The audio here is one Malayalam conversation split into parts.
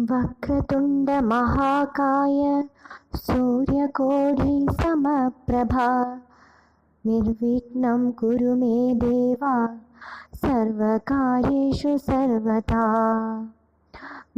वक्रतुण्डमहाकाय सूर्यकोढिसमप्रभा निर्विघ्नं कुरु मे देवा सर्वकार्येषु सर्वदा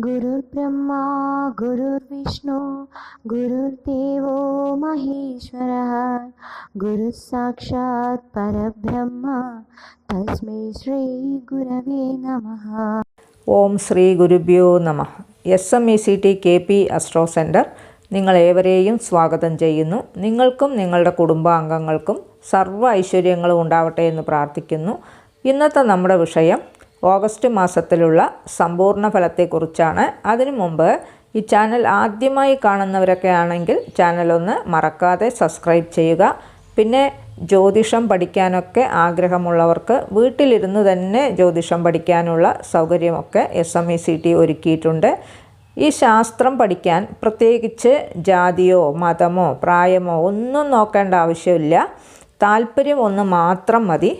गुरुर्ब्रह्मा, गुरुर्विष्णु, गुरुर्देवो महेश्वरः। गुरुः परब्रह्म, तस्मै श्रीगुरवे नमः। ॐ श्रीगुरुभ्यो नमः। S M E C T K P astro centre നിങ്ങളേവരെയും സ്വാഗതം ചെയ്യുന്നു. നിങ്ങൾക്കും നിങ്ങളുടെ കുടുംബാംഗങ്ങൾക്കും സർവ ഐശ്വര്യങ്ങളും ഉണ്ടാവട്ടെ എന്ന് പ്രാർത്ഥിക്കുന്നു. ഇന്നത്തെ നമ്മുടെ വിഷയം ഓഗസ്റ്റ് മാസത്തിലുള്ള സമ്പൂർണ ഫലത്തെക്കുറിച്ചാണ്. അതിനു മുമ്പ് ഈ ചാനൽ ആദ്യമായി കാണുന്നവരൊക്കെ ആണെങ്കിൽ ചാനൽ ഒന്ന് മറക്കാതെ സബ്സ്ക്രൈബ് ചെയ്യുക. പിന്നെ ജ്യോതിഷം പഠിക്കാനൊക്കെ ആഗ്രഹമുള്ളവർക്ക് വീട്ടിലിരുന്ന് തന്നെ ജ്യോതിഷം പഠിക്കാനുള്ള സൗകര്യമൊക്കെ S M E C T ഒരുക്കിയിട്ടുണ്ട്. ഈ ശാസ്ത്രം പഠിക്കാൻ പ്രത്യേകിച്ച് ജാതിയോ മതമോ പ്രായമോ ഒന്നും നോക്കേണ്ട ആവശ്യമില്ല. താല്പര്യം ഒന്ന് മാത്രം മതി.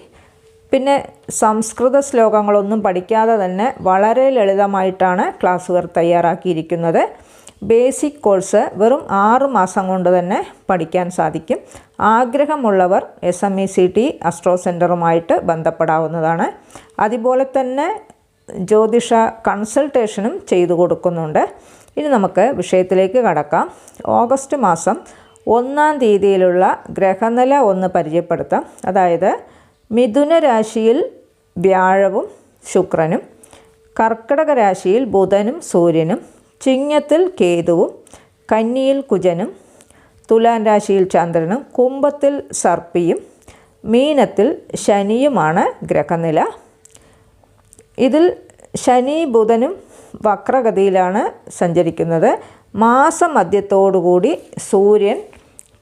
പിന്നെ സംസ്കൃത ശ്ലോകങ്ങളൊന്നും പഠിക്കാതെ തന്നെ വളരെ ലളിതമായിട്ടാണ് ക്ലാസ്സുകൾ തയ്യാറാക്കിയിരിക്കുന്നത്. ബേസിക് കോഴ്സ് വെറും ആറ് മാസം കൊണ്ട് തന്നെ പഠിക്കാൻ സാധിക്കും. ആഗ്രഹമുള്ളവർ S M E C T astro സെന്ററുമായിട്ട് ബന്ധപ്പെടാവുന്നതാണ്. അതുപോലെ തന്നെ ജ്യോതിഷ കൺസൾട്ടേഷനും ചെയ്തു കൊടുക്കുന്നുണ്ട്. ഇനി നമുക്ക് വിഷയത്തിലേക്ക് കടക്കാം. ഓഗസ്റ്റ് മാസം ഒന്നാം തീയതിയിലുള്ള ഗ്രഹനില ഒന്ന് പരിചയപ്പെടുത്താം. അതായത് മിഥുന രാശിയിൽ വ്യാഴവും ശുക്രനും കർക്കിടക രാശിയിൽ ബുധനും സൂര്യനും ചിങ്ങത്തിൽ കേതുവും കന്നിയിൽ കുജനും തുലാം രാശിയിൽ ചന്ദ്രനും കുംഭത്തിൽ സർപ്പിയും മീനത്തിൽ ശനിയുമാണ് ഗ്രഹനില. ഇതിൽ ശനി ബുധനും വക്രഗതിയിലാണ് സഞ്ചരിക്കുന്നത്. മാസമധ്യത്തോടുകൂടി സൂര്യൻ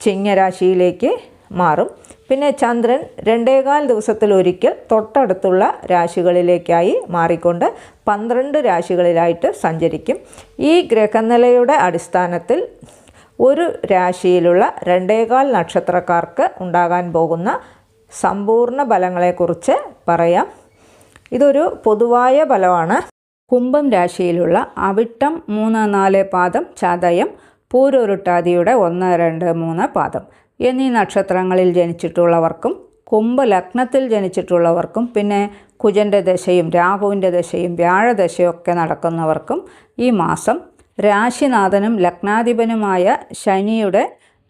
ചിങ്ങരാശിയിലേക്ക് മാറും. പിന്നെ ചന്ദ്രൻ രണ്ടേകാൽ ദിവസത്തിലൊരിക്കൽ തൊട്ടടുത്തുള്ള രാശികളിലേക്കായി മാറിക്കൊണ്ട് പന്ത്രണ്ട് രാശികളിലായിട്ട് സഞ്ചരിക്കും. ഈ ഗ്രഹനിലയുടെ അടിസ്ഥാനത്തിൽ ഒരു രാശിയിലുള്ള രണ്ടേകാൽ നക്ഷത്രക്കാർക്ക് ഉണ്ടാകാൻ പോകുന്ന സമ്പൂർണ ഫലങ്ങളെക്കുറിച്ച് പറയാം. ഇതൊരു പൊതുവായ ഫലമാണ്. കുംഭം രാശിയിലുള്ള അവിട്ടം മൂന്ന് നാല് പാദം ചതയം പൂരൊരുട്ടാതിയുടെ ഒന്ന് രണ്ട് മൂന്ന് പാദം. എന്നീ നക്ഷത്രങ്ങളിൽ ജനിച്ചിട്ടുള്ളവർക്കും കുംഭ ലഗ്നത്തിൽ ജനിച്ചിട്ടുള്ളവർക്കും പിന്നെ കുജന്റെ ദശയും രാഹുവിന്റെ ദശയും വ്യാഴദശയൊക്കെ നടക്കുന്നവർക്കും ഈ മാസം രാശിനാഥനും ലഗ്നാധിപനുമായ ശനിയുടെ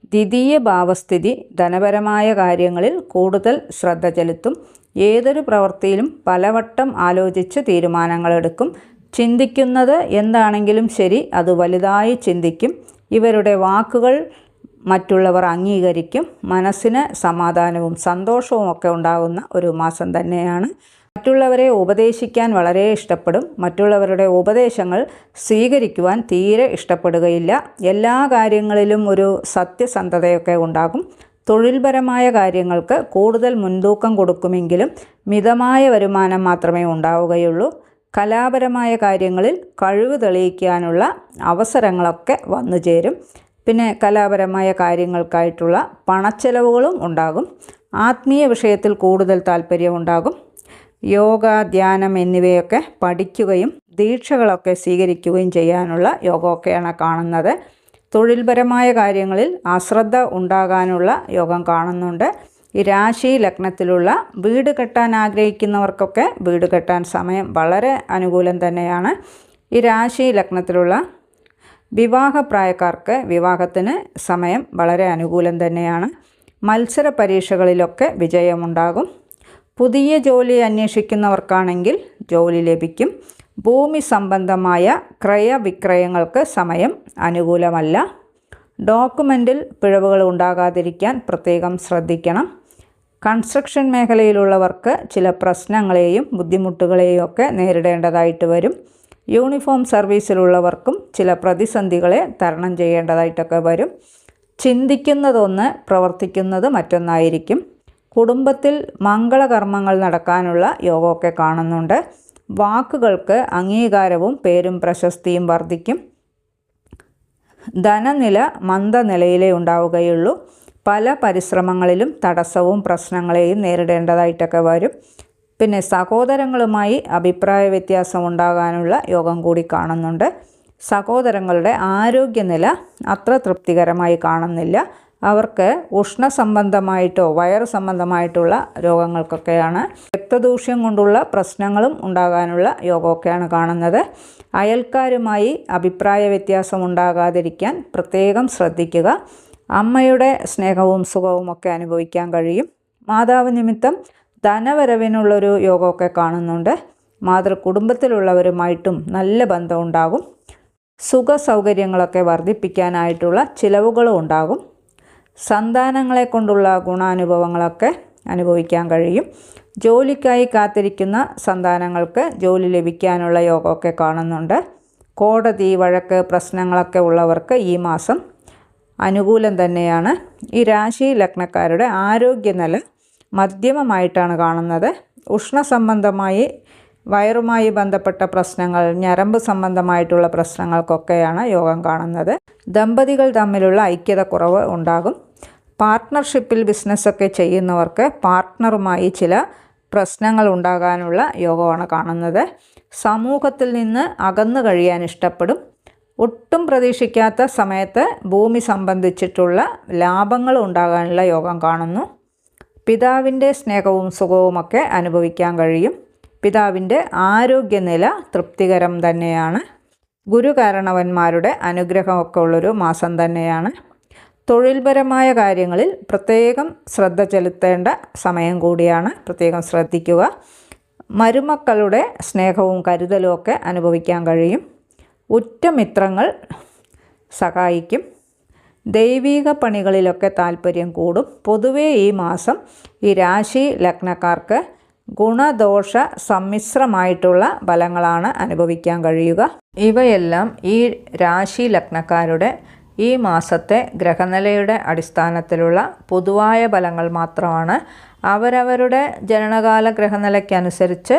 ദ്വിതീയ ഭാവസ്ഥിതി ധനപരമായ കാര്യങ്ങളിൽ കൂടുതൽ ശ്രദ്ധ ചെലുത്തും. ഏതൊരു പ്രവൃത്തിയിലും പലവട്ടം ആലോചിച്ച് തീരുമാനങ്ങളെടുക്കും ചിന്തിക്കുന്നത് എന്താണെങ്കിലും ശരി അത് വലുതായി ചിന്തിക്കും. ഇവരുടെ വാക്കുകൾ മറ്റുള്ളവർ അംഗീകരിക്കും. മനസ്സിന് സമാധാനവും സന്തോഷവും ഒക്കെ ഉണ്ടാകുന്ന ഒരു മാസം തന്നെയാണ്. മറ്റുള്ളവരെ ഉപദേശിക്കാൻ വളരെ ഇഷ്ടപ്പെടും. മറ്റുള്ളവരുടെ ഉപദേശങ്ങൾ സ്വീകരിക്കുവാൻ തീരെ ഇഷ്ടപ്പെടുകയില്ല. എല്ലാ കാര്യങ്ങളിലും ഒരു സത്യസന്ധതയൊക്കെ ഉണ്ടാകും. തൊഴിൽപരമായ കാര്യങ്ങൾക്ക് കൂടുതൽ മുൻതൂക്കം കൊടുക്കുമെങ്കിലും മിതമായ വരുമാനം മാത്രമേ ഉണ്ടാവുകയുള്ളൂ. കലാപരമായ കാര്യങ്ങളിൽ കഴിവ് തെളിയിക്കാനുള്ള അവസരങ്ങളൊക്കെ വന്നു ചേരും പിന്നെ കലാപരമായ കാര്യങ്ങൾക്കായിട്ടുള്ള പണച്ചെലവുകളും ഉണ്ടാകും. ആത്മീയ വിഷയത്തിൽ കൂടുതൽ താല്പര്യമുണ്ടാകും യോഗ ധ്യാനം എന്നിവയൊക്കെ പഠിക്കുകയും ദീക്ഷകളൊക്കെ സ്വീകരിക്കുകയും ചെയ്യാനുള്ള യോഗമൊക്കെയാണ് കാണുന്നത്. തൊഴിൽപരമായ കാര്യങ്ങളിൽ അശ്രദ്ധ ഉണ്ടാകാനുള്ള യോഗം കാണുന്നുണ്ട്. ഈ രാശി ലഗ്നത്തിലുള്ള വീട് കെട്ടാൻ ആഗ്രഹിക്കുന്നവർക്കൊക്കെ വീട് കെട്ടാൻ സമയം വളരെ അനുകൂലം തന്നെയാണ്. ഈ രാശി ലഗ്നത്തിലുള്ള വിവാഹപ്രായക്കാർക്ക് വിവാഹത്തിന് സമയം വളരെ അനുകൂലം തന്നെയാണ്. മത്സര പരീക്ഷകളിലൊക്കെ വിജയമുണ്ടാകും. പുതിയ ജോലി അന്വേഷിക്കുന്നവർക്കാണെങ്കിൽ ജോലി ലഭിക്കും. ഭൂമി സംബന്ധമായ ക്രയവിക്രയങ്ങൾക്ക് സമയം അനുകൂലമല്ല. ഡോക്യുമെന്റിൽ പിഴവുകൾ ഉണ്ടാകാതിരിക്കാൻ പ്രത്യേകം ശ്രദ്ധിക്കണം. കൺസ്ട്രക്ഷൻ മേഖലയിലുള്ളവർക്ക് ചില പ്രശ്നങ്ങളെയും ബുദ്ധിമുട്ടുകളെയും ഒക്കെ നേരിടേണ്ടതായിട്ട് വരും. യൂണിഫോം സർവീസിലുള്ളവർക്കും ചില പ്രതിസന്ധികളെ തരണം ചെയ്യേണ്ടതായിട്ടൊക്കെ വരും. ചിന്തിക്കുന്നതൊന്ന് പ്രവർത്തിക്കുന്നത് മറ്റൊന്നായിരിക്കും. കുടുംബത്തിൽ മംഗളകർമ്മങ്ങൾ നടക്കാനുള്ള യോഗമൊക്കെ കാണുന്നുണ്ട്. വാക്കുകൾക്ക് അംഗീകാരവും പേരും പ്രശസ്തിയും വർദ്ധിക്കും. ധനനില മന്ദനിലയിലേ ഉണ്ടാവുകയുള്ളൂ. പല പരിശ്രമങ്ങളിലും തടസ്സവും പ്രശ്നങ്ങളെയും നേരിടേണ്ടതായിട്ടൊക്കെ വരും. പിന്നെ സഹോദരങ്ങളുമായി അഭിപ്രായ വ്യത്യാസം ഉണ്ടാകാനുള്ള യോഗം കൂടി കാണുന്നുണ്ട്. സഹോദരങ്ങളുടെ ആരോഗ്യനില അത്ര തൃപ്തികരമായി കാണുന്നില്ല. അവർക്ക് ഉഷ്ണ സംബന്ധമായിട്ടോ വയറ് സംബന്ധമായിട്ടുള്ള രോഗങ്ങൾക്കൊക്കെയാണ് രക്തദൂഷ്യം കൊണ്ടുള്ള പ്രശ്നങ്ങളും ഉണ്ടാകാനുള്ള യോഗമൊക്കെയാണ് കാണുന്നത്. അയൽക്കാരുമായി അഭിപ്രായ വ്യത്യാസം ഉണ്ടാകാതിരിക്കാൻ പ്രത്യേകം ശ്രദ്ധിക്കുക. അമ്മയുടെ സ്നേഹവും സുഖവും ഒക്കെ അനുഭവിക്കാൻ കഴിയും. മാതാവ് നിമിത്തം ധനവരവിനുള്ളൊരു യോഗമൊക്കെ കാണുന്നുണ്ട്. മാതൃ കുടുംബത്തിലുള്ളവരുമായിട്ടും നല്ല ബന്ധം ഉണ്ടാകും സുഖ സൗകര്യങ്ങളൊക്കെ വർദ്ധിപ്പിക്കാനായിട്ടുള്ള ചിലവുകളും ഉണ്ടാകും. സന്താനങ്ങളെ കൊണ്ടുള്ള ഗുണാനുഭവങ്ങളൊക്കെ അനുഭവിക്കാൻ കഴിയും. ജോലിക്കായി കാത്തിരിക്കുന്ന സന്താനങ്ങൾക്ക് ജോലി ലഭിക്കാനുള്ള യോഗമൊക്കെ കാണുന്നുണ്ട്. കോടതി വഴക്ക് പ്രശ്നങ്ങളൊക്കെ ഉള്ളവർക്ക് ഈ മാസം അനുകൂലം തന്നെയാണ്. ഈ രാശി ലഗ്നക്കാരുടെ ആരോഗ്യനില മധ്യമമായിട്ടാണ് കാണുന്നത്. ഉഷ്ണ സംബന്ധമായി വയറുമായി ബന്ധപ്പെട്ട പ്രശ്നങ്ങൾ ഞരമ്പ് സംബന്ധമായിട്ടുള്ള പ്രശ്നങ്ങൾക്കൊക്കെയാണ് യോഗം കാണുന്നത്. ദമ്പതികൾ തമ്മിലുള്ള ഐക്യത കുറവ് ഉണ്ടാകും. പാർട്ട്ണർഷിപ്പിൽ ബിസിനസ്സൊക്കെ ചെയ്യുന്നവർക്ക് പാർട്ട്ണറുമായി ചില പ്രശ്നങ്ങൾ ഉണ്ടാകാനുള്ള യോഗമാണ് കാണുന്നത്. സമൂഹത്തിൽ നിന്ന് അകന്നു കഴിയാൻ ഇഷ്ടപ്പെടും. ഒട്ടും പ്രതീക്ഷിക്കാത്ത സമയത്ത് ഭൂമി സംബന്ധിച്ചിട്ടുള്ള ലാഭങ്ങൾ ഉണ്ടാകാനുള്ള യോഗം കാണുന്നു. പിതാവിന്റെ സ്നേഹവും സുഖവുമൊക്കെ അനുഭവിക്കാൻ കഴിയും. പിതാവിന്റെ ആരോഗ്യനില തൃപ്തികരം തന്നെയാണ്. ഗുരുകാരണവന്മാരുടെ അനുഗ്രഹമൊക്കെ ഉള്ളൊരു മാസം തന്നെയാണ്. തൊഴിൽപരമായ കാര്യങ്ങളിൽ പ്രത്യേകം ശ്രദ്ധ ചെലുത്തേണ്ട സമയം കൂടിയാണ് പ്രത്യേകം ശ്രദ്ധിക്കുക. മരുമക്കളുടെ സ്നേഹവും കരുതലും ഒക്കെ അനുഭവിക്കാൻ കഴിയും. ഉറ്റ ഉറ്റമിത്രങ്ങൾ സഹായിക്കും. ദൈവിക പണികളിലൊക്കെ താല്പര്യം കൂടും. പൊതുവേ ഈ മാസം ഈ രാശി ലഗ്നക്കാർക്ക് ഗുണദോഷ സമ്മിശ്രമായിട്ടുള്ള ഫലങ്ങളാണ് അനുഭവിക്കാൻ കഴിയുക. ഇവയെല്ലാം ഈ രാശി ലഗ്നക്കാരുടെ ഈ മാസത്തെ ഗ്രഹനിലയുടെ അടിസ്ഥാനത്തിലുള്ള പൊതുവായ ഫലങ്ങൾ മാത്രമാണ്. അവരവരുടെ ജനനകാല ഗ്രഹനിലയ്ക്കനുസരിച്ച്